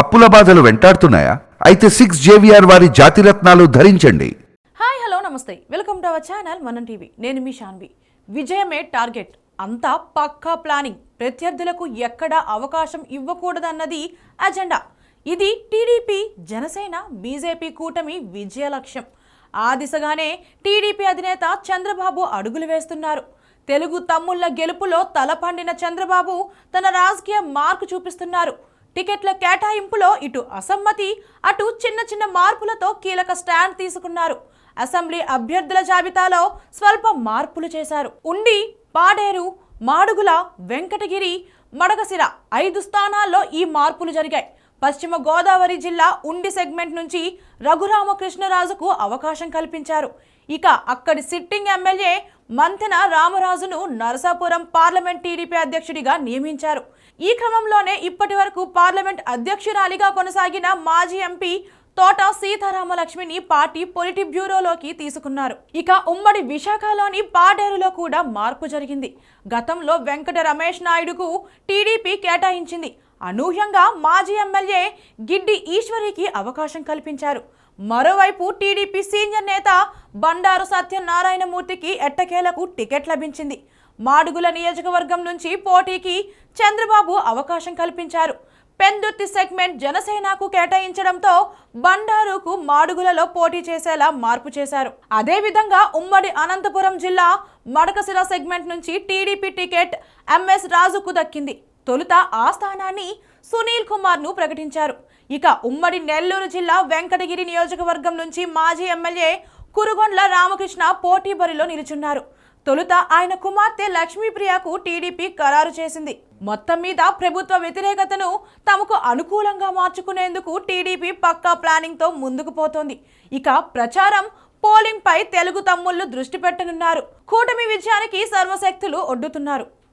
అప్పుల బాధలు వెంటాడుతున్నాయా? అయితే సిక్స్ జేవిఆర్ వారి జాతిరత్నాలు ధరించండి. హాయ్ హలో నమస్తే. వెల్కమ్ టు అవర్ ఛానల్ మనం టీవీ. నేను మీ షాన్వి. విజయమే టార్గెట్. అంతా పక్కా ప్లానింగ్. ప్రత్యర్థులకు ఎక్కడ అవకాశం ఇవ్వకూడదన్నది అజెండా. ఇది టీడీపీ జనసేన బీజేపీ కూటమి విజయ లక్ష్యం. ఆ దిశగానే టీడీపీ అధినేత చంద్రబాబు అడుగులు వేస్తున్నారు. తెలుగు తమ్ముళ్ళ గెలుపులో తలపండిన చంద్రబాబు తన రాజకీయ మార్కు చూపిస్తున్నారు. టికెట్ల కేటాయింపులో ఇటు అసమ్మతి అటు చిన్న చిన్న మార్పులతో కీలక స్టాండ్ తీసుకున్నారు. అసెంబ్లీ అభ్యర్థుల జాబితాలో స్వల్ప మార్పులు చేశారు. ఉండి పాడేరు మాడుగుల వెంకటగిరి మడగసిర ఐదు స్థానాల్లో ఈ మార్పులు జరిగాయి. పశ్చిమ గోదావరి జిల్లా ఉండి సెగ్మెంట్ నుంచి రఘురామకృష్ణరాజుకు అవకాశం కల్పించారు. ఇక అక్కడి సిట్టింగ్ ఎమ్మెల్యే మంతెన రామరాజును నరసాపురం పార్లమెంట్ టీడీపీ అధ్యక్షుడిగా నియమించారు. ఈ క్రమంలోనే ఇప్పటి వరకు పార్లమెంట్ అధ్యక్షురాలిగా కొనసాగిన మాజీ ఎంపీ తోట సీతారామలక్ష్మిని పార్టీ పొలిటి బ్యూరోలోకి తీసుకున్నారు. ఇక ఉమ్మడి విశాఖలోని పాడేరులో కూడా మార్పు జరిగింది. గతంలో వెంకట రమేష్ నాయుడుకు టీడీపీ కేటాయించింది. అనూహ్యంగా మాజీ ఎమ్మెల్యే గిడ్డి ఈశ్వరికి అవకాశం కల్పించారు. మరోవైపు టీడీపీ సీనియర్ నేత బండారు సత్యనారాయణమూర్తికి ఎట్టకేలకు టికెట్ లభించింది. మాడుగుల నియోజకవర్గం నుంచి పోటీకి చంద్రబాబు అవకాశం కల్పించారు. పెందుర్తి సెగ్మెంట్ జనసేనకు కేటాయించడంతో బండారుకు మాడుగులలో పోటీ చేసేలా మార్పు చేశారు. అదేవిధంగా ఉమ్మడి అనంతపురం జిల్లా మడకశిర సెగ్మెంట్ నుంచి టీడీపీ టికెట్ ఎంఎస్ రాజుకు దక్కింది. తొలుత ఆ స్థానాన్ని సునీల్ కుమార్ను ప్రకటించారు. ఇక ఉమ్మడి నెల్లూరు జిల్లా వెంకటగిరి నియోజకవర్గం నుంచి మాజీ ఎమ్మెల్యే కురుగొండ్ల రామకృష్ణ పోటీ బరిలో నిలుచున్నారు. తొలుత ఆయన కుమార్తె లక్ష్మీప్రియకు టీడీపీ ఖరారు చేసింది. మొత్తం మీద ప్రభుత్వ వ్యతిరేకతను తమకు అనుకూలంగా మార్చుకునేందుకు టీడీపీ పక్కా ప్లానింగ్తో ముందుకు పోతోంది. ఇక ప్రచారం పోలింగ్పై తెలుగు తమ్ముళ్ళు దృష్టి పెట్టనున్నారు. కూటమి విజయానికి సర్వశక్తులు ఒడ్డుతున్నారు.